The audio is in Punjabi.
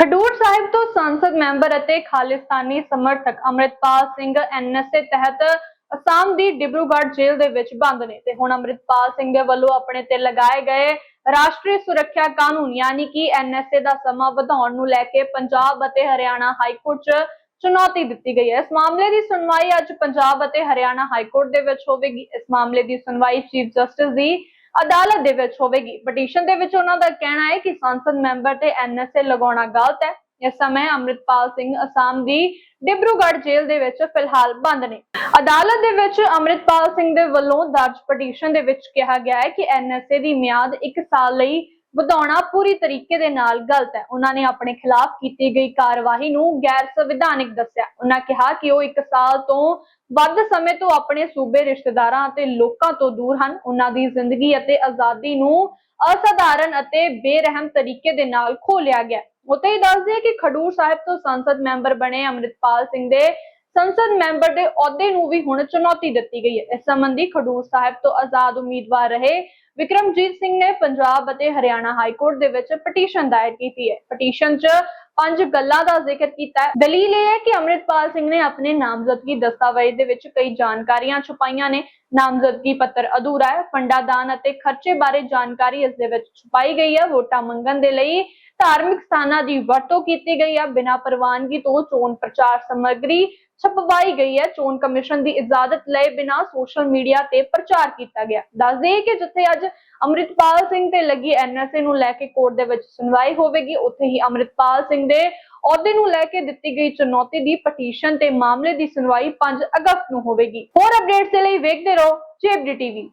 ਖਡੂਰ ਸਾਹਿਬ ਤੋਂ ਸੰਸਦ ਮੈਂਬਰ ਅਤੇ ਖਾਲਿਸਤਾਨੀ ਸਮਰਥਕ ਅੰਮ੍ਰਿਤਪਾਲ ਸਿੰਘ ਐਨਐਸਏ ਤਹਿਤ ਅਸਾਮ ਦੀ ਡਿਬਰੂਗੜ੍ਹ ਜੇਲ੍ਹ ਦੇ ਵਿੱਚ ਬੰਦ ਨੇ ਤੇ ਹੁਣ ਅੰਮ੍ਰਿਤਪਾਲ ਸਿੰਘ ਦੇ ਵੱਲੋਂ ਆਪਣੇ ਤੇ ਲਗਾਏ ਗਏ ਰਾਸ਼ਟਰੀ ਸੁਰੱਖਿਆ ਕਾਨੂੰਨ, ਯਾਨੀ ਕਿ ਐਨਐਸਏ ਦਾ ਸਮਾਂ ਵਧਾਉਣ ਨੂੰ ਲੈ ਕੇ ਪੰਜਾਬ ਅਤੇ ਹਰਿਆਣਾ ਹਾਈ ਕੋਰਟ 'ਚ ਚੁਣੌਤੀ ਦਿੱਤੀ ਗਈ ਹੈ। ਇਸ ਮਾਮਲੇ ਦੀ ਸੁਣਵਾਈ ਅੱਜ ਪੰਜਾਬ ਅਤੇ ਹਰਿਆਣਾ ਹਾਈ ਕੋਰਟ ਦੇ ਵਿੱਚ ਹੋਵੇਗੀ। ਇਸ ਮਾਮਲੇ ਦੀ ਸੁਣਵਾਈ ਚੀਫ ਜਸਟਿਸ ਦੀ ਅਦਾਲਤ ਦੇ ਵਿੱਚ ਹੋਵੇਗੀ। ਪਟੀਸ਼ਨ ਦੇ ਵਿੱਚ ਉਹਨਾਂ ਦਾ ਕਹਿਣਾ ਹੈ ਕਿ ਸੰਸਦ ਮੈਂਬਰ ਤੇ ਐਨਐਸਏ ਲਗਾਉਣਾ ਗਲਤ ਹੈ। ਇਸ ਸਮੇਂ ਅੰਮ੍ਰਿਤਪਾਲ ਸਿੰਘ ਅਸਾਮ ਦੀ ਡਿਬਰੂਗੜ੍ਹ ਜੇਲ੍ਹ ਦੇ ਵਿੱਚ ਫਿਲਹਾਲ ਬੰਦ ਨੇ। ਅਦਾਲਤ ਦੇ ਵਿੱਚ ਅੰਮ੍ਰਿਤਪਾਲ ਸਿੰਘ ਦੇ ਵੱਲੋਂ ਦਰਜ ਪਟੀਸ਼ਨ ਦੇ ਵਿੱਚ ਕਿਹਾ ਗਿਆ ਹੈ ਕਿ ਐਨਐਸਏ ਦੀ ਮਿਆਦ 1 ਸਾਲ ਲਈ ਵਧਾਉਣਾ ਪੂਰੀ ਤਰੀਕੇ ਦੇ ਨਾਲ ਗਲਤ ਹੈ। ਉਹਨਾਂ ਨੇ ਆਪਣੇ ਖਿਲਾਫ ਕੀਤੀ ਗਈ ਕਾਰਵਾਈ ਨੂੰ ਗੈਰ ਸੰਵਿਧਾਨਿਕ ਦੱਸਿਆ। ਉਹਨਾਂ ਕਿਹਾ ਕਿ ਉਹ 1 ਸਾਲ ਤੋਂ ਵੱਧ ਸਮੇਂ ਤੋਂ ਆਪਣੇ ਸੂਬੇ ਰਿਸ਼ਤੇਦਾਰਾਂ ਅਤੇ ਲੋਕਾਂ ਤੋਂ ਦੂਰ ਹਨ। ਉਹਨਾਂ ਦੀ ਜ਼ਿੰਦਗੀ ਅਤੇ ਆਜ਼ਾਦੀ ਨੂੰ ਅਸਾਧਾਰਨ ਅਤੇ ਬੇਰਹਿਮ ਤਰੀਕੇ ਦੇ ਨਾਲ ਖੋਲਿਆ ਗਿਆ। ਉਤੇ ਹੀ ਦੱਸਦੇ ਕਿ ਖਡੂਰ ਸਾਹਿਬ ਤੋਂ ਸੰਸਦ ਮੈਂਬਰ ਬਣੇ ਅੰਮ੍ਰਿਤਪਾਲ ਸਿੰਘ ਦੇ ਸੰਸਦ ਮੈਂਬਰ ਦੇ ਅਹੁਦੇ ਨੂੰ ਵੀ ਹੁਣ ਚੁਣੌਤੀ ਦਿੱਤੀ ਗਈ ਹੈ। ਇਸ ਸੰਬੰਧੀ ਖਡੂਰ ਸਾਹਿਬ ਤੋਂ ਆਜ਼ਾਦ ਉਮੀਦਵਾਰ ਰਹੇ ਵਿਕਰਮਜੀਤ ਸਿੰਘ ਨੇ ਪੰਜਾਬ ਅਤੇ ਹਰਿਆਣਾ ਹਾਈ ਕੋਰਟ ਦੇ ਵਿੱਚ ਪਟੀਸ਼ਨ ਦਾਇਰ ਕੀਤੀ ਹੈ। ਪਟੀਸ਼ਨ 'ਚ ਪੰਜ ਗੱਲਾਂ ਦਾ ਜ਼ਿਕਰ ਕੀਤਾ ਹੈ। ਦਲੀਲ ਇਹ ਹੈ ਕਿ ਅੰਮ੍ਰਿਤਪਾਲ ਸਿੰਘ ਨੇ ਆਪਣੇ ਨਾਮਜ਼ਦਗੀ ਦਸਤਾਵੇਜ਼ ਦੇ ਵਿੱਚ ਕਈ ਜਾਣਕਾਰੀਆਂ ਛੁਪਾਈਆਂ ਨੇ। ਨਾਮਜ਼ਦਗੀ ਪੱਤਰ ਅਧੂਰਾ ਹੈ। ਫੰਡਾ ਦਾਨ ਅਤੇ ਖਰਚੇ ਬਾਰੇ ਜਾਣਕਾਰੀ ਇਸ ਦੇ ਵਿੱਚ ਛੁਪਾਈ ਗਈ ਹੈ। ਵੋਟਾਂ ਮੰਗਣ ਦੇ ਲਈ ਧਾਰਮਿਕ ਸਥਾਨਾਂ ਦੀ ਵਰਤੋਂ ਕੀਤੀ ਗਈ ਹੈ ਬਿਨਾਂ ਪ੍ਰਵਾਨਗੀ ਤੋਂ ਚੋਣ ਪ੍ਰਚਾਰ ਸਮੱਗਰੀ ਛਪਵਾਈ ਗਈ ਹੈ। ਚੋਣ ਕਮਿਸ਼ਨ ਦੀ ਇਜਾਜ਼ਤ ਲਏ ਬਿਨਾਂ ਸੋਸ਼ਲ ਮੀਡੀਆ ਤੇ ਪ੍ਰਚਾਰ ਕੀਤਾ ਗਿਆ। ਦੱਸ ਦੇਈਏ ਕਿ ਜਿੱਥੇ ਅੱਜ ਅੰਮ੍ਰਿਤਪਾਲ ਸਿੰਘ ਤੇ ਲੱਗੀ ਐਨਐਸਏ ਨੂੰ ਲੈ ਕੇ ਕੋਰਟ ਦੇ ਵਿੱਚ ਸੁਣਵਾਈ ਹੋਵੇਗੀ, ਉੱਥੇ ਹੀ ਅੰਮ੍ਰਿਤਪਾਲ ਸਿੰਘ ਦੇ ਅਹੁਦੇ ਨੂੰ ਲੈ ਕੇ ਦਿੱਤੀ ਗਈ ਚੁਣੌਤੀ ਦੀ ਪਟੀਸ਼ਨ ਤੇ ਮਾਮਲੇ ਦੀ ਸੁਣਵਾਈ 5 ਅਗਸਤ ਨੂੰ ਹੋਵੇਗੀ। ਹੋਰ ਅਪਡੇਟਸ ਦੇ ਲਈ ਵੇਖਦੇ ਰਹੋ ਜੇਬਡੀ ਟੀਵੀ।